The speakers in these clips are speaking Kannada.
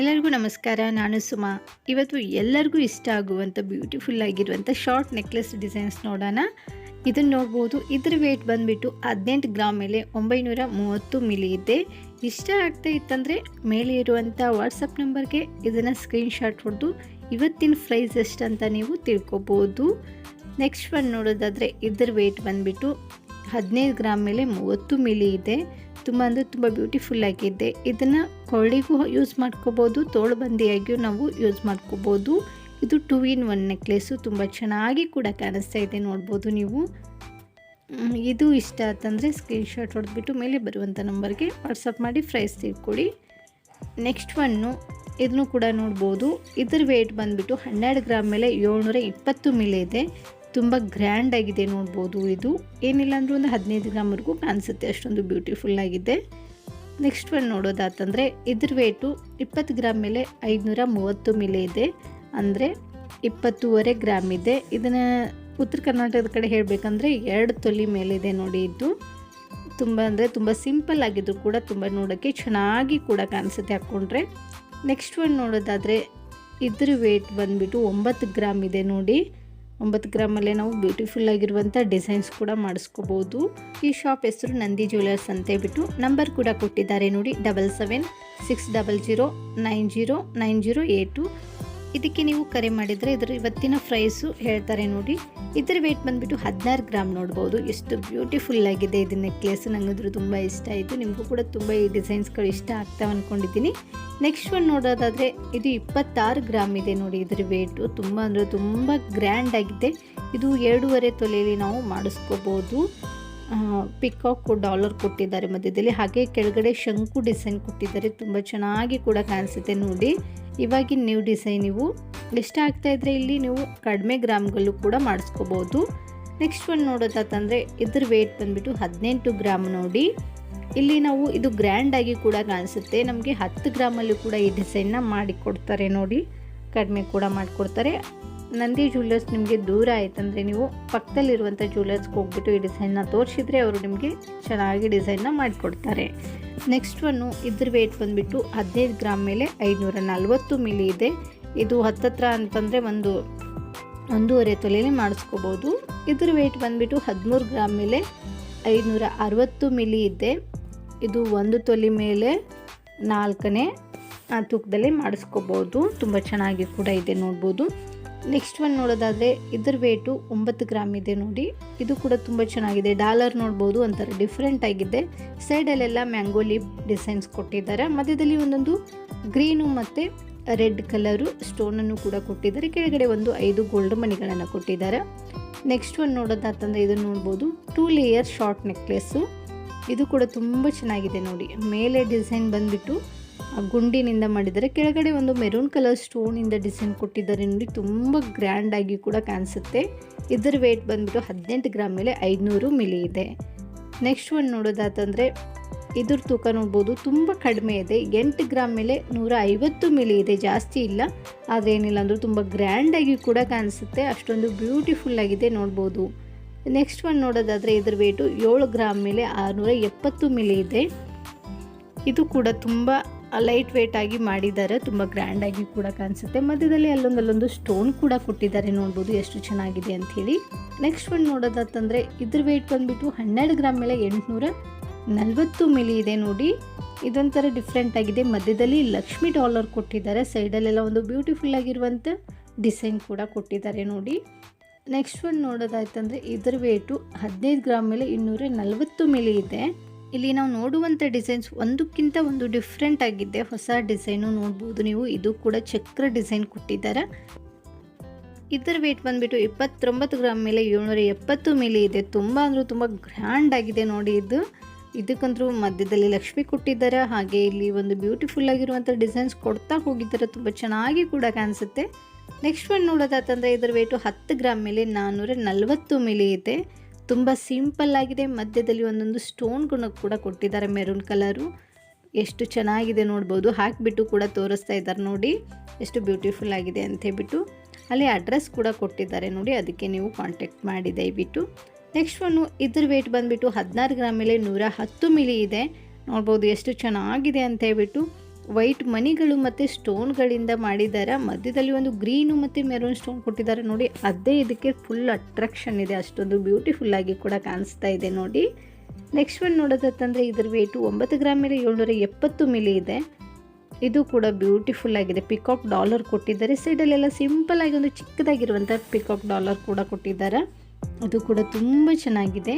ಎಲ್ಲರಿಗೂ ನಮಸ್ಕಾರ, ನಾನು ಸುಮಾ. ಇವತ್ತು ಎಲ್ಲರಿಗೂ ಇಷ್ಟ ಆಗುವಂಥ ಬ್ಯೂಟಿಫುಲ್ ಆಗಿರುವಂಥ ಶಾರ್ಟ್ ನೆಕ್ಲೆಸ್ ಡಿಸೈನ್ಸ್ ನೋಡೋಣ. ಇದನ್ನು ನೋಡ್ಬೋದು. ಇದ್ರ ವೇಟ್ ಬಂದುಬಿಟ್ಟು ಹದಿನೆಂಟು ಗ್ರಾಮ್ ಮೇಲೆ ಒಂಬೈನೂರ ಮೂವತ್ತು ಮಿಲಿ ಇದೆ. ಇಷ್ಟ ಆಗ್ತಾ ಇತ್ತಂದರೆ ಮೇಲೆ ಇರುವಂಥ ವಾಟ್ಸಪ್ ನಂಬರ್ಗೆ ಇದನ್ನು ಸ್ಕ್ರೀನ್ಶಾಟ್ ಹೊಡೆದು ಇವತ್ತಿನ ಪ್ರೈಸ್ ಎಷ್ಟು ಅಂತ ನೀವು ತಿಳ್ಕೊಬೋದು. ನೆಕ್ಸ್ಟ್ ಒಂದು ನೋಡೋದಾದರೆ ಇದ್ರ ವೇಟ್ ಬಂದುಬಿಟ್ಟು ಹದಿನೈದು ಗ್ರಾಮ್ ಮೇಲೆ ಮೂವತ್ತು ಮಿಲಿ ಇದೆ. ತುಂಬ ಅಂದರೆ ತುಂಬ ಬ್ಯೂಟಿಫುಲ್ ಆಗಿದೆ. ಇದನ್ನು ಕೊಳ್ಳಿಗೂ ಯೂಸ್ ಮಾಡ್ಕೋಬೋದು, ತೋಳುಬಂದಿಯಾಗಿಯೂ ನಾವು ಯೂಸ್ ಮಾಡ್ಕೋಬೋದು. ಇದು ಟೂ ಇನ್ ಒನ್ ನೆಕ್ಲೆಸ್ಸು ತುಂಬ ಚೆನ್ನಾಗಿ ಕೂಡ ಕಾಣಿಸ್ತಾ ಇದೆ ನೋಡ್ಬೋದು ನೀವು. ಇದು ಇಷ್ಟ ಆತಂದರೆ ಸ್ಕ್ರೀನ್ಶಾಟ್ ಹೊಡೆದ್ಬಿಟ್ಟು ಮೇಲೆ ಬರುವಂಥ ನಂಬರ್ಗೆ ವಾಟ್ಸಪ್ ಮಾಡಿ ಪ್ರೈಸ್ ತಿಳ್ಕೊಳ್ಳಿ. ನೆಕ್ಸ್ಟ್ ಒನ್ನು ಇದನ್ನು ಕೂಡ ನೋಡ್ಬೋದು. ಇದ್ರ ವೇಟ್ ಬಂದುಬಿಟ್ಟು ಹನ್ನೆರಡು ಗ್ರಾಮ್ ಮೇಲೆ ಏಳ್ನೂರ ಇಪ್ಪತ್ತು ಮಿಲಿ ಇದೆ. ತುಂಬ ಗ್ರ್ಯಾಂಡ್ ಆಗಿದೆ ನೋಡ್ಬೋದು ಇದು. ಏನಿಲ್ಲ ಅಂದರೂ ಒಂದು ಹದಿನೈದು ಗ್ರಾಮ್ವರೆಗೂ ಕಾಣಿಸುತ್ತೆ. ಅಷ್ಟೊಂದು ಬ್ಯೂಟಿಫುಲ್ ಆಗಿದೆ. ನೆಕ್ಸ್ಟ್ ಒಂದು ನೋಡೋದಾತಂದರೆ ಇದ್ರ ವೇಟು ಇಪ್ಪತ್ತು ಗ್ರಾಮ್ ಮೇಲೆ ಐದುನೂರ ಮೂವತ್ತು ಮಿಲಿ ಇದೆ. ಅಂದರೆ ಇಪ್ಪತ್ತೂವರೆ ಗ್ರಾಮ್ ಇದೆ. ಇದನ್ನು ಉತ್ತರ ಕರ್ನಾಟಕದ ಕಡೆ ಹೇಳಬೇಕಂದ್ರೆ ಎರಡು ತೊಲಿ ಮೇಲಿದೆ ನೋಡಿ ಇದು. ತುಂಬ ಅಂದರೆ ತುಂಬ ಸಿಂಪಲ್ ಆಗಿದ್ದು ಕೂಡ ತುಂಬ ನೋಡೋಕ್ಕೆ ಚೆನ್ನಾಗಿ ಕೂಡ ಕಾಣಿಸುತ್ತೆ ಹಾಕ್ಕೊಂಡ್ರೆ ನೆಕ್ಸ್ಟ್ ಒಂದು ನೋಡೋದಾದರೆ ಇದ್ರ ವೇಟ್ ಬಂದುಬಿಟ್ಟು ಒಂಬತ್ತು ಗ್ರಾಮ್ ಇದೆ ನೋಡಿ. ಒಂಬತ್ತು ಗ್ರಾಮಲ್ಲೇ ನಾವು ಬ್ಯೂಟಿಫುಲ್ ಆಗಿರುವಂಥ ಡಿಸೈನ್ಸ್ ಕೂಡ ಮಾಡಿಸ್ಕೋಬೋದು. ಈ ಶಾಪ್ ಹೆಸರು ನಂದಿ ಜ್ಯುವೆಲರ್ಸ್ ಅಂತ ಹೇಳ್ಬಿಟ್ಟು ನಂಬರ್ ಕೂಡ ಕೊಟ್ಟಿದ್ದಾರೆ ನೋಡಿ, double seven, six double zero, nine zero nine zero eight. ಇದಕ್ಕೆ ನೀವು ಕರೆ ಮಾಡಿದರೆ ಇದರ ಇವತ್ತಿನ ಪ್ರೈಸು ಹೇಳ್ತಾರೆ ನೋಡಿ. ಇದರ ವೆಯ್ಟ್ ಬಂದುಬಿಟ್ಟು ಹದಿನಾರು ಗ್ರಾಮ್ ನೋಡ್ಬೋದು. ಎಷ್ಟು ಬ್ಯೂಟಿಫುಲ್ ಆಗಿದೆ ಇದು ನೆಕ್ಲೆಸ್ ನನಗಂದ್ರೂ ತುಂಬ ಇಷ್ಟ ಆಯಿತು. ನಿಮಗೂ ಕೂಡ ತುಂಬ ಈ ಡಿಸೈನ್ಸ್ಗಳು ಇಷ್ಟ ಆಗ್ತಾವೆ ಅಂದ್ಕೊಂಡಿದ್ದೀನಿ ನೆಕ್ಸ್ಟ್ ಒನ್ ನೋಡೋದಾದರೆ ಇದು ಇಪ್ಪತ್ತಾರು ಗ್ರಾಮ್ ಇದೆ ನೋಡಿ ಇದರ ವೆಯ್ಟು ತುಂಬ ಅಂದರೆ ತುಂಬ ಗ್ರ್ಯಾಂಡ್ ಆಗಿದೆ. ಇದು ಎರಡೂವರೆ ತೊಲೆಯಲ್ಲಿ ನಾವು ಮಾಡಿಸ್ಕೋಬೋದು. ಪಿಕಾಕ್ ಡಾಲರ್ ಕೊಟ್ಟಿದ್ದಾರೆ ಮಧ್ಯದಲ್ಲಿ. ಹಾಗೆ ಕೆಳಗಡೆ ಶಂಕು ಡಿಸೈನ್ ಕೊಟ್ಟಿದ್ದಾರೆ. ತುಂಬ ಚೆನ್ನಾಗಿ ಕೂಡ ಕಾಣಿಸುತ್ತೆ ನೋಡಿ. ಇವಾಗಿನ ನ್ಯೂ ಡಿಸೈನ್ ನೀವು ಇಷ್ಟ ಆಗ್ತಾ ಇದ್ರೆ ಇಲ್ಲಿ ನೀವು ಕಡಿಮೆ ಗ್ರಾಮ್ಗಳು ಕೂಡ ಮಾಡಿಸ್ಕೋಬೋದು. ನೆಕ್ಸ್ಟ್ ಒಂದು ನೋಡೋದಾತಂದರೆ ಇದ್ರ ವೇಟ್ ಬಂದುಬಿಟ್ಟು ಹದಿನೆಂಟು ಗ್ರಾಮ್ ನೋಡಿ. ಇಲ್ಲಿ ನಾವು ಇದು ಗ್ರ್ಯಾಂಡ್ ಆಗಿ ಕೂಡ ಕಾಣಿಸುತ್ತೆ. ನಮಗೆ ಹತ್ತು ಗ್ರಾಮಲ್ಲೂ ಕೂಡ ಈ ಡಿಸೈನ್ನ ಮಾಡಿಕೊಡ್ತಾರೆ ನೋಡಿ. ಕಡಿಮೆ ಕೂಡ ಮಾಡಿಕೊಡ್ತಾರೆ. ನಂದಿ ಜ್ಯುವೆಲ್ಲರ್ಸ್ ನಿಮಗೆ ದೂರ ಆಯ್ತಂದರೆ ನೀವು ಪಕ್ಕದಲ್ಲಿರುವಂಥ ಜ್ಯುವೆಲ್ಲರ್ಸ್ಗೆ ಹೋಗ್ಬಿಟ್ಟು ಈ ಡಿಸೈನ್ನ ತೋರಿಸಿದ್ರೆ ಅವರು ನಿಮಗೆ ಚೆನ್ನಾಗಿ ಡಿಸೈನ್ನ ಮಾಡಿಕೊಡ್ತಾರೆ. ನೆಕ್ಸ್ಟ್ ಒನ್ನು ಇದ್ರ ವೇಟ್ ಬಂದುಬಿಟ್ಟು ಹದಿನೈದು ಗ್ರಾಮ್ ಮೇಲೆ ಐದುನೂರ ನಲ್ವತ್ತು ಮಿಲಿ ಇದೆ. ಇದು ಹತ್ತತ್ರ ಅಂತಂದರೆ ಒಂದು ಒಂದೂವರೆ ತೊಲೆಯಲ್ಲಿ ಮಾಡಿಸ್ಕೋಬೋದು. ಇದ್ರ ವೇಟ್ ಬಂದುಬಿಟ್ಟು ಹದಿಮೂರು ಗ್ರಾಮ್ ಮೇಲೆ ಐದುನೂರ ಅರವತ್ತು ಮಿಲಿ ಇದೆ. ಇದು ಒಂದು ತೊಲೆ ಮೇಲೆ ನಾಲ್ಕನೇ ತೂಕದಲ್ಲಿ ಮಾಡಿಸ್ಕೋಬೋದು. ತುಂಬ ಚೆನ್ನಾಗಿ ಕೂಡ ಇದೆ ನೋಡ್ಬೋದು. ನೆಕ್ಸ್ಟ್ ಒನ್ ನೋಡೋದಾದರೆ ಇದ್ರ ವೇಟು ಒಂಬತ್ತು ಗ್ರಾಮ್ ಇದೆ ನೋಡಿ. ಇದು ಕೂಡ ತುಂಬ ಚೆನ್ನಾಗಿದೆ. ಡಾಲರ್ ನೋಡ್ಬೋದು ಒಂಥರ ಡಿಫ್ರೆಂಟ್ ಆಗಿದೆ. ಸೈಡಲ್ಲೆಲ್ಲ ಮ್ಯಾಂಗೋ ಲೀಪ್ ಡಿಸೈನ್ಸ್ ಕೊಟ್ಟಿದ್ದಾರೆ. ಮಧ್ಯದಲ್ಲಿ ಒಂದೊಂದು ಗ್ರೀನು ಮತ್ತು ರೆಡ್ ಕಲರು ಸ್ಟೋನನ್ನು ಕೂಡ ಕೊಟ್ಟಿದ್ದಾರೆ. ಕೆಳಗಡೆ ಒಂದು ಐದು ಗೋಲ್ಡ್ ಮಣಿಗಳನ್ನು ಕೊಟ್ಟಿದ್ದಾರೆ. ನೆಕ್ಸ್ಟ್ ಒನ್ ನೋಡೋದಾತಂದರೆ ಇದನ್ನು ನೋಡ್ಬೋದು. ಟೂ ಲೇಯರ್ ಶಾರ್ಟ್ ನೆಕ್ಲೆಸ್ಸು ಇದು ಕೂಡ ತುಂಬ ಚೆನ್ನಾಗಿದೆ ನೋಡಿ. ಮೇಲೆ ಡಿಸೈನ್ ಬಂದುಬಿಟ್ಟು ಗುಂಡಿನಿಂದ ಮಾಡಿದ್ದಾರೆ. ಕೆಳಗಡೆ ಒಂದು ಮೆರೂನ್ ಕಲರ್ ಸ್ಟೋನಿಂದ ಡಿಸೈನ್ ಕೊಟ್ಟಿದ್ದಾರೆ. ನೋಡಿ, ತುಂಬ ಗ್ರ್ಯಾಂಡ್ ಆಗಿ ಕೂಡ ಕಾಣಿಸುತ್ತೆ. ಇದರ ವೇಟ್ ಬಂದುಬಿಟ್ಟು ಹದಿನೆಂಟು ಗ್ರಾಮ್ ಮೇಲೆ ಐದುನೂರು ಮಿಲಿ ಇದೆ. ನೆಕ್ಸ್ಟ್ ಒನ್ ನೋಡೋದಾತಂದರೆ, ಇದ್ರ ತೂಕ ನೋಡ್ಬೋದು. ತುಂಬ ಕಡಿಮೆ ಇದೆ. ಎಂಟು ಗ್ರಾಮ್ ಮೇಲೆ ನೂರ ಐವತ್ತು ಮಿಲಿ ಇದೆ. ಜಾಸ್ತಿ ಇಲ್ಲ. ಆದರೆ ಏನಿಲ್ಲ ಅಂದರೂ ತುಂಬ ಗ್ರ್ಯಾಂಡಾಗಿ ಕೂಡ ಕಾಣಿಸುತ್ತೆ. ಅಷ್ಟೊಂದು ಬ್ಯೂಟಿಫುಲ್ ಆಗಿದೆ ನೋಡ್ಬೋದು. ನೆಕ್ಸ್ಟ್ ಒನ್ ನೋಡೋದಾದರೆ, ಇದ್ರ ವೇಟು ಏಳು ಗ್ರಾಮ್ ಮೇಲೆ ಆರುನೂರ ಎಪ್ಪತ್ತು ಮಿಲಿ ಇದೆ. ಇದು ಕೂಡ ತುಂಬ ಲೈಟ್ ವೇಟ್ ಆಗಿ ಮಾಡಿದ್ದಾರೆ, ತುಂಬ ಗ್ರ್ಯಾಂಡ್ ಆಗಿ ಕೂಡ ಕಾಣಿಸುತ್ತೆ. ಮಧ್ಯದಲ್ಲಿ ಅಲ್ಲೊಂದು ಅಲ್ಲೊಂದು ಸ್ಟೋನ್ ಕೂಡ ಕೊಟ್ಟಿದ್ದಾರೆ ನೋಡ್ಬೋದು ಎಷ್ಟು ಚೆನ್ನಾಗಿದೆ ಅಂಥೇಳಿ ನೆಕ್ಸ್ಟ್ ಒಂದು ನೋಡೋದಾತಂದರೆ ಇದ್ರ ವೇಟ್ ಬಂದುಬಿಟ್ಟು ಹನ್ನೆರಡು ಗ್ರಾಮ್ ಮೇಲೆ ಎಂಟುನೂರ ನಲ್ವತ್ತು ಮಿಲಿ ಇದೆ ನೋಡಿ. ಇದೊಂಥರ ಡಿಫ್ರೆಂಟ್ ಆಗಿದೆ. ಮಧ್ಯದಲ್ಲಿ ಲಕ್ಷ್ಮಿ ಡಾಲರ್ ಕೊಟ್ಟಿದ್ದಾರೆ. ಸೈಡಲ್ಲೆಲ್ಲ ಒಂದು ಬ್ಯೂಟಿಫುಲ್ ಆಗಿರುವಂಥ ಡಿಸೈನ್ ಕೂಡ ಕೊಟ್ಟಿದ್ದಾರೆ ನೋಡಿ. ನೆಕ್ಸ್ಟ್ ಒಂದು ನೋಡೋದಾಯ್ತಂದರೆ ಇದ್ರ ವೇಟು ಹದಿನೈದು ಗ್ರಾಮ್ ಮೇಲೆ ಇನ್ನೂರ ನಲವತ್ತು ಮಿಲಿ ಇದೆ. ಇಲ್ಲಿ ನಾವು ನೋಡುವಂಥ ಡಿಸೈನ್ಸ್ ಒಂದಕ್ಕಿಂತ ಒಂದು ಡಿಫ್ರೆಂಟ್ ಆಗಿದೆ ಹೊಸ ಡಿಸೈನು ನೋಡ್ಬೋದು ನೀವು. ಇದು ಕೂಡ ಚಕ್ರ ಡಿಸೈನ್ ಕೊಟ್ಟಿದ್ದಾರೆ. ಇದರ ವೇಟ್ ಬಂದುಬಿಟ್ಟು ಇಪ್ಪತ್ತೊಂಬತ್ತು ಗ್ರಾಮ್ ಮೇಲೆ ಏಳ್ನೂರ ಎಪ್ಪತ್ತು ಮಿಲಿ ಇದೆ. ತುಂಬ ಅಂದರೂ ತುಂಬ ಗ್ರ್ಯಾಂಡ್ ಆಗಿದೆ ನೋಡಿ ಇದು. ಇದಕ್ಕಂತೂ ಮಧ್ಯದಲ್ಲಿ ಲಕ್ಷ್ಮಿ ಕೊಟ್ಟಿದ್ದಾರೆ. ಹಾಗೆ ಇಲ್ಲಿ ಒಂದು ಬ್ಯೂಟಿಫುಲ್ ಆಗಿರುವಂಥ ಡಿಸೈನ್ಸ್ ಕೊಡ್ತಾ ಹೋಗಿದ್ದಾರೆ. ತುಂಬ ಚೆನ್ನಾಗಿ ಕೂಡ ಕಾಣಿಸುತ್ತೆ. ನೆಕ್ಸ್ಟ್ ಒಂದು ನೋಡೋದಾತಂದರೆ ಇದರ ವೇಟು ಹತ್ತು ಗ್ರಾಮ್ ಮೇಲೆ ನಾನ್ನೂರ ನಲವತ್ತು ಮಿಲಿ ಇದೆ. ತುಂಬ ಸಿಂಪಲ್ ಆಗಿದೆ. ಮಧ್ಯದಲ್ಲಿ ಒಂದೊಂದು ಸ್ಟೋನ್ಗಳು ಕೂಡ ಕೊಟ್ಟಿದ್ದಾರೆ ಮೆರೂನ್ ಕಲರು ಎಷ್ಟು ಚೆನ್ನಾಗಿದೆ ನೋಡ್ಬೋದು. ಹಾಕಿಬಿಟ್ಟು ಕೂಡ ತೋರಿಸ್ತಾ ಇದ್ದಾರೆ ನೋಡಿ. ಎಷ್ಟು ಬ್ಯೂಟಿಫುಲ್ ಆಗಿದೆ ಅಂತ ಹೇಳ್ಬಿಟ್ಟು. ಅಲ್ಲಿ ಅಡ್ರೆಸ್ ಕೂಡ ಕೊಟ್ಟಿದ್ದಾರೆ ನೋಡಿ. ಅದಕ್ಕೆ ನೀವು ಕಾಂಟ್ಯಾಕ್ಟ್ ಮಾಡಿ ದಯವಿಟ್ಟು. ನೆಕ್ಸ್ಟ್ ಒನ್ನು ಇದ್ರ ವೇಟ್ ಬಂದುಬಿಟ್ಟು ಹದಿನಾರು ಗ್ರಾಮ್ ಮೇಲೆ ನೂರ ಹತ್ತು ಮಿಲಿ ಇದೆ. ನೋಡ್ಬೋದು ಎಷ್ಟು ಚೆನ್ನಾಗಿದೆ ಅಂತ ಹೇಳ್ಬಿಟ್ಟು. ವೈಟ್ ಮನಿಗಳು ಮತ್ತು ಸ್ಟೋನ್ಗಳಿಂದ ಮಾಡಿದ್ದಾರೆ ಮಧ್ಯದಲ್ಲಿ ಒಂದು ಗ್ರೀನು ಮತ್ತು ಮೆರೂನ್ ಸ್ಟೋನ್ ಕೊಟ್ಟಿದ್ದಾರೆ. ನೋಡಿ, ಅದೇ ಇದಕ್ಕೆ ಫುಲ್ ಅಟ್ರಾಕ್ಷನ್ ಇದೆ. ಅಷ್ಟೊಂದು ಬ್ಯೂಟಿಫುಲ್ ಆಗಿ ಕೂಡ ಕಾಣಿಸ್ತಾ ಇದೆ ನೋಡಿ. ನೆಕ್ಸ್ಟ್ ಒನ್ ನೋಡೋದತ್ತಂದರೆ ಇದರ ವೇಟು ಒಂಬತ್ತು ಗ್ರಾಮ್ ಮೇಲೆ ಏಳ್ನೂರ ಎಪ್ಪತ್ತು ಮಿಲಿ ಇದೆ. ಇದು ಕೂಡ ಬ್ಯೂಟಿಫುಲ್ ಆಗಿದೆ. ಪಿಕಾಕ್ ಡಾಲರ್ ಕೊಟ್ಟಿದ್ದಾರೆ. ಸೈಡಲ್ಲೆಲ್ಲ ಸಿಂಪಲ್ ಆಗಿ ಒಂದು ಚಿಕ್ಕದಾಗಿರುವಂಥ ಪಿಕಾಕ್ ಡಾಲರ್ ಕೂಡ ಕೊಟ್ಟಿದ್ದಾರೆ. ಅದು ಕೂಡ ತುಂಬ ಚೆನ್ನಾಗಿದೆ.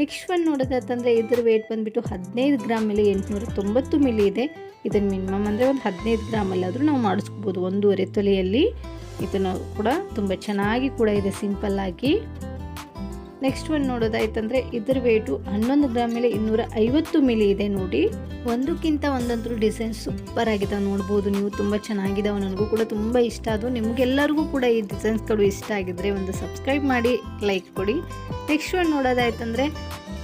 ನೆಕ್ಸ್ಟ್ ಒನ್ ನೋಡೋದಂತಂದರೆ ಇದ್ರ ವೇಟ್ ಬಂದುಬಿಟ್ಟು ಹದಿನೈದು ಗ್ರಾಮ್ ಮೇಲೆ ಎಂಟುನೂರ ತೊಂಬತ್ತು ಮಿಲಿ ಇದೆ. ಇದನ್ನು ಮಿನಿಮಮ್ ಅಂದರೆ ಒಂದು ಹದಿನೈದು ಗ್ರಾಮಲ್ಲಾದರೂ ನಾವು ಮಾಡಿಸ್ಕೋಬೋದು ಒಂದೂವರೆ ತೊಲೆಯಲ್ಲಿ ಇದನ್ನು ಕೂಡ ತುಂಬ ಚೆನ್ನಾಗಿ ಕೂಡ ಇದೆ ಸಿಂಪಲ್ಲಾಗಿ ನೆಕ್ಸ್ಟ್ ಒಂದು ನೋಡೋದಾಯ್ತಂದರೆ ಇದ್ರ ವೇಟು ಹನ್ನೊಂದು ಗ್ರಾಮ್ ಮೇಲೆ ಇನ್ನೂರ ಐವತ್ತು ಮಿಲಿ ಇದೆ ನೋಡಿ. ಒಂದಕ್ಕಿಂತ ಒಂದಂತರೂ ಡಿಸೈನ್ ಸೂಪರ್ ಆಗಿದೆ ನೋಡ್ಬೋದು ನೀವು. ತುಂಬ ಚೆನ್ನಾಗಿದ್ದಾವೆ ನನಗೂ ಕೂಡ ತುಂಬ ಇಷ್ಟ ಅದು ನಿಮಗೆಲ್ಲರಿಗೂ ಕೂಡ ಈ ಡಿಸೈನ್ಸ್ಗಳು ಇಷ್ಟ ಆಗಿದ್ರೆ ಒಂದು ಸಬ್ಸ್ಕ್ರೈಬ್ ಮಾಡಿ ಲೈಕ್ ಕೊಡಿ. ನೆಕ್ಸ್ಟ್ ಒಂದು ನೋಡೋದಾಯ್ತಂದ್ರೆ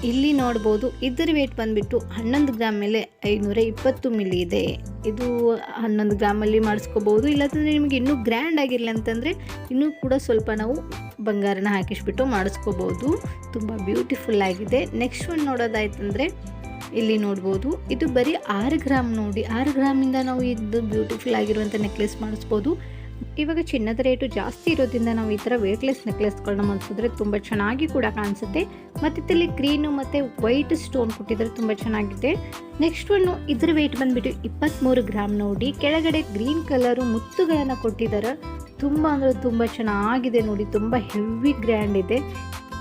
ಇಲ್ಲಿ ನೋಡ್ಬೋದು ಇದ್ರ ವೇಟ್ ಬಂದುಬಿಟ್ಟು ಹನ್ನೊಂದು ಗ್ರಾಮ್ ಮೇಲೆ ಐನೂರ ಇಪ್ಪತ್ತು ಮಿಲಿ ಇದೆ. ಇದು ಹನ್ನೊಂದು ಗ್ರಾಮಲ್ಲಿ ಮಾಡಿಸ್ಕೋಬೋದು. ಇಲ್ಲಾಂತಂದರೆ ನಿಮಗೆ ಇನ್ನೂ ಗ್ರ್ಯಾಂಡ್ ಆಗಿರಲಿ ಅಂತಂದರೆ ಇನ್ನೂ ಕೂಡ ಸ್ವಲ್ಪ ನಾವು ಬಂಗಾರನ ಹಾಕಿಸ್ಬಿಟ್ಟು ಮಾಡಿಸ್ಕೋಬೋದು. ತುಂಬ ಬ್ಯೂಟಿಫುಲ್ ಆಗಿದೆ. ನೆಕ್ಸ್ಟ್ ಒನ್ ನೋಡೋದಾಯ್ತಂದರೆ ಇಲ್ಲಿ ನೋಡ್ಬೋದು. ಇದು ಬರೀ ಆರು ಗ್ರಾಮ್ ನೋಡಿ. ಆರು ಗ್ರಾಮಿಂದ ನಾವು ಇದು ಬ್ಯೂಟಿಫುಲ್ ಆಗಿರುವಂಥ ನೆಕ್ಲೆಸ್ ಮಾಡಿಸ್ಬೋದು. ಇವಾಗ ಚಿನ್ನದ ರೇಟು ಜಾಸ್ತಿ ಇರೋದ್ರಿಂದ ನಾವು ಈ ಥರ ವೇಟ್ಲೆಸ್ ನೆಕ್ಲೆಸ್ಗಳನ್ನ ಮಾಡಿಸಿದ್ರೆ ತುಂಬ ಚೆನ್ನಾಗಿ ಕೂಡ ಕಾಣಿಸುತ್ತೆ. ಮತ್ತು ಇದರಲ್ಲಿ ಗ್ರೀನು ಮತ್ತು ವೈಟ್ ಸ್ಟೋನ್ ಕೊಟ್ಟಿದ್ರೆ ತುಂಬ ಚೆನ್ನಾಗಿದೆ. ನೆಕ್ಸ್ಟ್ ಒನ್ನು ಇದ್ರ ವೆಯ್ಟ್ ಬಂದುಬಿಟ್ಟು ಇಪ್ಪತ್ತ್ಮೂರು ಗ್ರಾಮ್ ನೋಡಿ. ಕೆಳಗಡೆ ಗ್ರೀನ್ ಕಲರು ಮುತ್ತುಗಳನ್ನು ಕೊಟ್ಟಿದ್ದಾರೆ. ತುಂಬ ಅಂದರೆ ತುಂಬ ಚೆನ್ನಾಗಿದೆ ನೋಡಿ. ತುಂಬ ಹೆವಿ ಗ್ರ್ಯಾಂಡ್ ಇದೆ.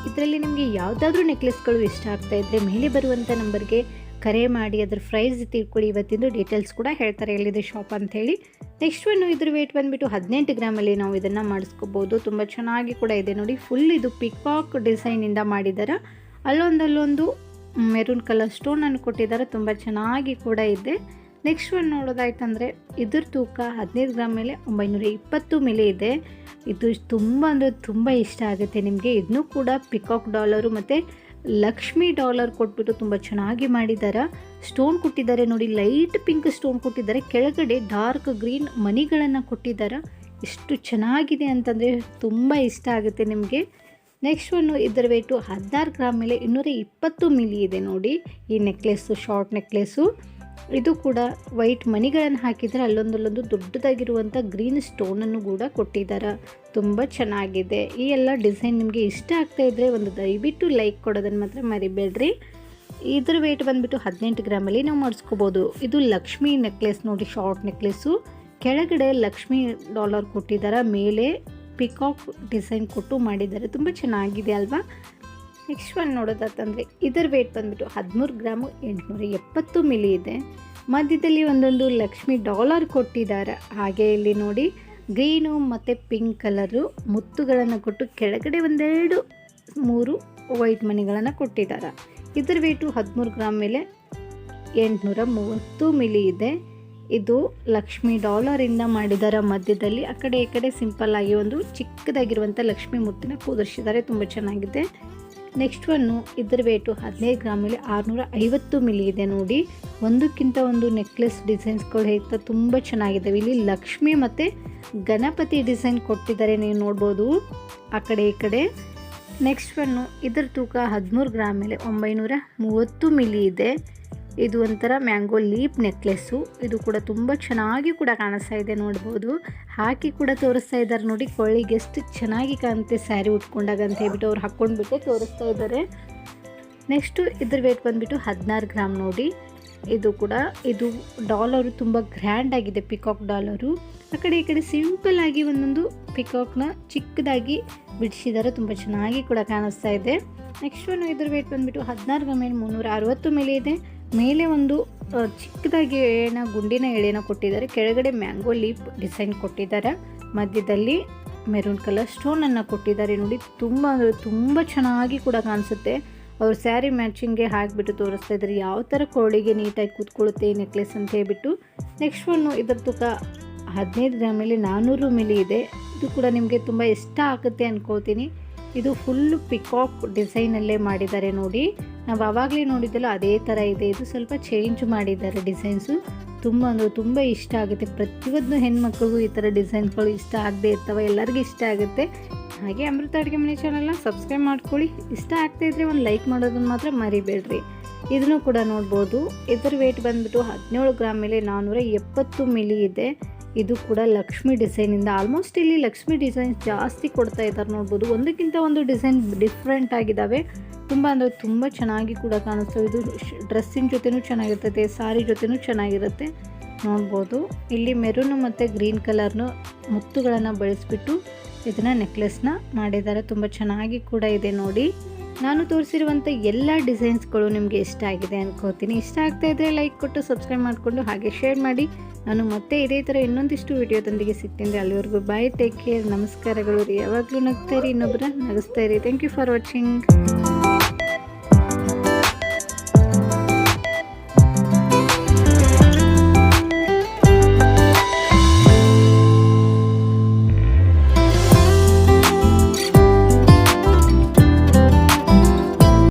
ಇದರಲ್ಲಿ ನಿಮಗೆ ಯಾವುದಾದ್ರೂ ನೆಕ್ಲೆಸ್ಗಳು ಇಷ್ಟ ಆಗ್ತಾ ಇದ್ದರೆ ಮೇಲೆ ಬರುವಂಥ ನಂಬರ್ಗೆ ಕರೆ ಮಾಡಿ ಅದ್ರ ಪ್ರೈಸ್ ತಿಳ್ಕೊಳ್ಳಿ. ಇವತ್ತಿಂದು ಡೀಟೇಲ್ಸ್ ಕೂಡ ಹೇಳ್ತಾರೆ ಎಲ್ಲಿದೆ ಶಾಪ್ ಅಂತ ಹೇಳಿ ನೆಕ್ಸ್ಟ್ ಒನ್ ಇದ್ರ ವೇಟ್ ಬಂದುಬಿಟ್ಟು ಹದಿನೆಂಟು ಗ್ರಾಮಲ್ಲಿ ನಾವು ಇದನ್ನು ಮಾಡಿಸ್ಕೋಬೋದು. ತುಂಬ ಚೆನ್ನಾಗಿ ಕೂಡ ಇದೆ ನೋಡಿ. ಫುಲ್ ಇದು ಪಿಕಾಕ್ ಡಿಸೈನಿಂದ ಮಾಡಿದ್ದಾರೆ ಅಲ್ಲೊಂದಲ್ಲೊಂದು ಅಲ್ಲೊಂದು ಮೆರೂನ್ ಕಲರ್ ಸ್ಟೋನನ್ನು ಕೊಟ್ಟಿದ್ದಾರೆ ತುಂಬ ಚೆನ್ನಾಗಿ ಕೂಡ ಇದೆ. ನೆಕ್ಸ್ಟ್ ಒನ್ ನೋಡೋದಾಯ್ತಂದರೆ ಇದ್ರ ತೂಕ ಹದಿನೈದು ಗ್ರಾಮ್ ಮೇಲೆ ಒಂಬೈನೂರ ಇಪ್ಪತ್ತು ಮೇಲೆ ಇದೆ. ಇದು ತುಂಬ ಅಂದರೆ ತುಂಬ ಇಷ್ಟ ಆಗುತ್ತೆ ನಿಮಗೆ. ಇದನ್ನೂ ಕೂಡ ಪಿಕಾಕ್ ಡಾಲರು ಮತ್ತು ಲಕ್ಷ್ಮಿ ಡಾಲರ್ ಕೊಟ್ಬಿಟ್ಟು ತುಂಬ ಚೆನ್ನಾಗಿ ಮಾಡಿದ್ದಾರೆ ಸ್ಟೋನ್ ಕೊಟ್ಟಿದ್ದಾರೆ ನೋಡಿ, ಲೈಟ್ ಪಿಂಕ್ ಸ್ಟೋನ್ ಕೊಟ್ಟಿದ್ದಾರೆ. ಕೆಳಗಡೆ ಡಾರ್ಕ್ ಗ್ರೀನ್ ಮಣಿಗಳನ್ನು ಕೊಟ್ಟಿದ್ದಾರೆ ಎಷ್ಟು ಚೆನ್ನಾಗಿದೆ ಅಂತಂದರೆ ತುಂಬ ಇಷ್ಟ ಆಗುತ್ತೆ ನಿಮಗೆ. ನೆಕ್ಸ್ಟ್ ಒನ್ನು ಇದರ ವೇಟು ಹದಿನಾರು ಗ್ರಾಮ್ ಮೇಲೆ ಇನ್ನೂರ ಇಪ್ಪತ್ತು ಮಿಲಿ ಇದೆ ನೋಡಿ. ಈ ನೆಕ್ಲೆಸ್ಸು ಶಾರ್ಟ್ ನೆಕ್ಲೆಸ್ಸು ಇದು ಕೂಡ ವೈಟ್ ಮಣಿಗಳನ್ನು ಹಾಕಿದರೆ ಅಲ್ಲೊಂದಲ್ಲೊಂದು ದೊಡ್ಡದಾಗಿರುವಂಥ ಗ್ರೀನ್ ಸ್ಟೋನನ್ನು ಕೂಡ ಕೊಟ್ಟಿದ್ದಾರೆ ತುಂಬ ಚೆನ್ನಾಗಿದೆ. ಈ ಎಲ್ಲ ಡಿಸೈನ್ ನಿಮಗೆ ಇಷ್ಟ ಆಗ್ತಾ ಇದ್ದರೆ ಒಂದು ದಯವಿಟ್ಟು ಲೈಕ್ ಕೊಡೋದನ್ನು ಮಾತ್ರ ಮರಿಬೇಡ್ರಿ. ಇದ್ರ ವೇಟ್ ಬಂದುಬಿಟ್ಟು ಹದಿನೆಂಟು ಗ್ರಾಮಲ್ಲಿ ನಾವು ಮಾಡಿಸ್ಕೋಬೋದು. ಇದು ಲಕ್ಷ್ಮಿ ನೆಕ್ಲೆಸ್ ನೋಡಿ ಶಾರ್ಟ್ ನೆಕ್ಲೆಸ್ಸು ಕೆಳಗಡೆ ಲಕ್ಷ್ಮಿ ಡಾಲರ್ ಕೊಟ್ಟಿದ್ದಾರೆ ಮೇಲೆ ಪಿಕಾಕ್ ಡಿಸೈನ್ ಕೊಟ್ಟು ಮಾಡಿದ್ದಾರೆ ತುಂಬ ಚೆನ್ನಾಗಿದೆ ಅಲ್ವಾ? ನೆಕ್ಸ್ಟ್ ಒಂದು ನೋಡೋದಾತಂದರೆ ಇದರ ವೇಟ್ ಬಂದ್ಬಿಟ್ಟು ಹದಿಮೂರು ಗ್ರಾಮು ಎಂಟುನೂರ ಎಪ್ಪತ್ತು ಮಿಲಿ ಇದೆ. ಮಧ್ಯದಲ್ಲಿ ಒಂದೊಂದು ಲಕ್ಷ್ಮಿ ಡಾಲರ್ ಕೊಟ್ಟಿದ್ದಾರೆ. ಹಾಗೆ ಇಲ್ಲಿ ನೋಡಿ, ಗ್ರೀನು ಮತ್ತು ಪಿಂಕ್ ಕಲರು ಮುತ್ತುಗಳನ್ನು ಕೊಟ್ಟು ಕೆಳಗಡೆ ಒಂದೆರಡು, ಮೂರು ವೈಟ್ ಮಣಿಗಳನ್ನು ಕೊಟ್ಟಿದ್ದಾರೆ. ಇದರ ವೇಟು ಹದಿಮೂರು ಗ್ರಾಮ್ ಮೇಲೆ ಎಂಟುನೂರ ಮೂವತ್ತು ಮಿಲಿ ಇದೆ. ಇದು ಲಕ್ಷ್ಮಿ ಡಾಲರಿಂದ ಮಾಡಿದರ ಮಧ್ಯದಲ್ಲಿ, ಆ ಕಡೆ ಈ ಕಡೆ ಸಿಂಪಲ್ ಆಗಿ ಒಂದು ಚಿಕ್ಕದಾಗಿರುವಂಥ ಲಕ್ಷ್ಮಿ ಮೂರ್ತಿನ ಕೂದರ್ಸಿದ್ದಾರೆ, ತುಂಬ ಚೆನ್ನಾಗಿದೆ. ನೆಕ್ಸ್ಟ್ ಒನ್ನು ಇದರ ವೇಟು ಹದಿನೈದು ಗ್ರಾಮಲ್ಲಿ ಆರುನೂರ ಐವತ್ತು ಮಿಲಿ ಇದೆ ನೋಡಿ. ಒಂದಕ್ಕಿಂತ ಒಂದು ನೆಕ್ಲೆಸ್ ಡಿಸೈನ್ಸ್ಗಳು ಹೇಳ್ತಾ ತುಂಬ ಚೆನ್ನಾಗಿದ್ದಾವೆ ಇಲ್ಲಿ ಲಕ್ಷ್ಮಿ ಮತ್ತು ಗಣಪತಿ ಡಿಸೈನ್ ಕೊಟ್ಟಿದ್ದಾರೆ ನೀವು ನೋಡ್ಬೋದು. ಆ ಕಡೆ, ಈ ಕಡೆ. ನೆಕ್ಸ್ಟ್ ಒನ್ನು ಇದರ ತೂಕ ಹದಿಮೂರು ಗ್ರಾಮ್ ಮೇಲೆ ಒಂಬೈನೂರ ಮೂವತ್ತು ಮಿಲಿ ಇದೆ. ಇದು ಒಂಥರ ಮ್ಯಾಂಗೋ ಲೀಪ್ ನೆಕ್ಲೆಸ್ಸು. ಇದು ಕೂಡ ತುಂಬ ಚೆನ್ನಾಗಿ ಕೂಡ ಕಾಣಿಸ್ತಾ ಇದೆ ನೋಡ್ಬೋದು. ಹಾಕಿ ಕೂಡ ತೋರಿಸ್ತಾ ಇದ್ದಾರೆ ನೋಡಿ. ಕೊಳ್ಳಿಗೆ ಎಷ್ಟು ಚೆನ್ನಾಗಿ ಕಾಣುತ್ತೆ ಸ್ಯಾರಿ ಉಟ್ಕೊಂಡಾಗ ಅಂತ ಹೇಳ್ಬಿಟ್ಟು ಅವ್ರು ಹಾಕ್ಕೊಂಡ್ಬಿಟ್ಟು ತೋರಿಸ್ತಾ ಇದ್ದಾರೆ. ನೆಕ್ಸ್ಟು ಇದ್ರ ವೇಟ್ ಬಂದುಬಿಟ್ಟು ಹದಿನಾರು ಗ್ರಾಮ್ ನೋಡಿ. ಇದು ಕೂಡ, ಇದು ಡಾಲರು ತುಂಬ ಗ್ರ್ಯಾಂಡ್ ಆಗಿದೆ ಪಿಕಾಕ್ ಡಾಲರು. ಆ ಕಡೆ ಈ ಕಡೆ ಸಿಂಪಲ್ ಆಗಿ ಒಂದೊಂದು ಪಿಕಾಕ್ನ ಚಿಕ್ಕದಾಗಿ ಬಿಡಿಸಿದ್ದಾರೆ. ತುಂಬ ಚೆನ್ನಾಗಿ ಕೂಡ ಕಾಣಿಸ್ತಾ ಇದೆ. ನೆಕ್ಸ್ಟ್ ಒನ್ ಇದ್ರ ವೇಟ್ ಬಂದುಬಿಟ್ಟು ಹದಿನಾರು ಗ್ರಾಮ್ ಮೇಲೆ ಮುನ್ನೂರ ಅರವತ್ತು ಮೇಲೆ ಇದೆ. ಮೇಲೆ ಒಂದು ಚಿಕ್ಕದಾಗಿ ಎಳೆನ ಗುಂಡಿನ ಎಳೆನ ಕೊಟ್ಟಿದ್ದಾರೆ. ಕೆಳಗಡೆ ಮ್ಯಾಂಗೋ ಲೀಪ್ ಡಿಸೈನ್ ಕೊಟ್ಟಿದ್ದಾರೆ. ಮಧ್ಯದಲ್ಲಿ ಮೆರೂನ್ ಕಲರ್ ಸ್ಟೋನನ್ನು ಕೊಟ್ಟಿದ್ದಾರೆ. ನೋಡಿ, ತುಂಬ ಅಂದರೆ ತುಂಬ ಚೆನ್ನಾಗಿ ಕೂಡ ಕಾಣಿಸುತ್ತೆ. ಅವ್ರು ಸ್ಯಾರಿ ಮ್ಯಾಚಿಂಗ್ಗೆ ಹಾಕಿಬಿಟ್ಟು ತೋರಿಸ್ತಾ ಇದ್ದಾರೆ. ಯಾವ ಥರ ಕೋಳಿಗೆ ನೀಟಾಗಿ ಕೂತ್ಕೊಳ್ಳುತ್ತೆ ಈ ನೆಕ್ಲೆಸ್ ಅಂತ ಹೇಳ್ಬಿಟ್ಟು. ನೆಕ್ಸ್ಟ್ ಒನ್ನು ಇದರ ತೂಕ ಹದಿನೈದು ಗ್ರಾಮಲ್ಲಿ ನಾನ್ನೂರು ಮಿಲಿ ಇದೆ. ಇದು ಕೂಡ ನಿಮಗೆ ತುಂಬ ಇಷ್ಟ ಆಗುತ್ತೆ ಅಂದ್ಕೋತೀನಿ ಇದು ಫುಲ್ ಪಿಕಾಕ್ ಡಿಸೈನಲ್ಲೇ ಮಾಡಿದ್ದಾರೆ ನೋಡಿ. ನಾವು ಆವಾಗಲೇ ನೋಡಿದ್ದಲ್ಲ ಅದೇ ಥರ ಇದೆ. ಇದು ಸ್ವಲ್ಪ ಚೇಂಜ್ ಮಾಡಿದ್ದಾರೆ ಡಿಸೈನ್ಸು ತುಂಬ ಅಂದರೆ ತುಂಬ ಇಷ್ಟ ಆಗುತ್ತೆ. ಪ್ರತಿಯೊಂದು ಹೆಣ್ಮಕ್ಳಿಗೂ ಈ ಥರ ಡಿಸೈನ್ಗಳು ಇಷ್ಟ ಆಗದೆ ಇರ್ತವೆ. ಎಲ್ಲರಿಗೂ ಇಷ್ಟ ಆಗುತ್ತೆ. ಹಾಗೆ ಅಮೃತ ಅಡುಗೆ ಮನೆ ಚಾನಲ್ನ ಸಬ್ಸ್ಕ್ರೈಬ್ ಮಾಡ್ಕೊಳ್ಳಿ. ಇಷ್ಟ ಆಗ್ತಾ ಇದ್ರೆ ಒಂದು ಲೈಕ್ ಮಾಡೋದನ್ನು ಮಾತ್ರ ಮರಿಬೇಡ್ರಿ. ಇದನ್ನು ಕೂಡ ನೋಡ್ಬೋದು. ಇದರ ವೇಟ್ ಬಂದ್ಬಿಟ್ಟು ಹದಿನೇಳು ಗ್ರಾಮ್ ಮೇಲೆ ನಾನ್ನೂರ ಎಪ್ಪತ್ತು ಮಿಲಿ ಇದೆ. ಇದು ಕೂಡ ಲಕ್ಷ್ಮಿ ಡಿಸೈನಿಂದ ಆಲ್ಮೋಸ್ಟ್ ಇಲ್ಲಿ ಲಕ್ಷ್ಮಿ ಡಿಸೈನ್ಸ್ ಜಾಸ್ತಿ ಕೊಡ್ತಾ ಇದ್ದಾರೆ ನೋಡ್ಬೋದು. ಒಂದಕ್ಕಿಂತ ಒಂದು ಡಿಸೈನ್ ಡಿಫ್ರೆಂಟ್ ಆಗಿದ್ದಾವೆ. ತುಂಬ ಅಂದರೆ ತುಂಬ ಚೆನ್ನಾಗಿ ಕೂಡ ಕಾಣಿಸ್ತವೆ. ಇದು ಡ್ರೆಸ್ಸಿನ ಜೊತೆನೂ ಚೆನ್ನಾಗಿರ್ತೈತೆ ಸಾರಿ ಜೊತೆನೂ ಚೆನ್ನಾಗಿರುತ್ತೆ. ನೋಡ್ಬೋದು. ಇಲ್ಲಿ ಮೆರೂನು ಮತ್ತು ಗ್ರೀನ್ ಕಲರ್ನು ಮುತ್ತುಗಳನ್ನು ಬಳಸಿಬಿಟ್ಟು ಇದನ್ನು ನೆಕ್ಲೆಸ್ನ ಮಾಡಿದ್ದಾರೆ. ತುಂಬ ಚೆನ್ನಾಗಿ ಕೂಡ ಇದೆ ನೋಡಿ. ನಾನು ತೋರಿಸಿರುವಂಥ ಎಲ್ಲ ಡಿಸೈನ್ಸ್ಗಳು ನಿಮಗೆ ಇಷ್ಟ ಆಗಿದೆ ಅನ್ಕೋತೀನಿ. ಇಷ್ಟ ಆಗ್ತಾ ಇದ್ದರೆ ಲೈಕ್ ಕೊಟ್ಟು ಸಬ್ಸ್ಕ್ರೈಬ್ ಮಾಡಿಕೊಂಡು, ಹಾಗೆ ಶೇರ್ ಮಾಡಿ. ನಾನು ಮತ್ತೆ ಇದೇ ಥರ ಇನ್ನೊಂದಿಷ್ಟು ವಿಡಿಯೋದೊಂದಿಗೆ ಸಿಗ್ತೀನಿ. ಅಲ್ಲಿವರೆಗೂ ಬಾಯ್ ಟೇಕ್ ಕೇರ್ ನಮಸ್ಕಾರಗಳು ಯಾವಾಗಲೂ ನಗ್ತಾ ಇರಿ ಇನ್ನೊಬ್ಬರ ನಗಿಸ್ತಾ ಇರಿ. Thank you for watching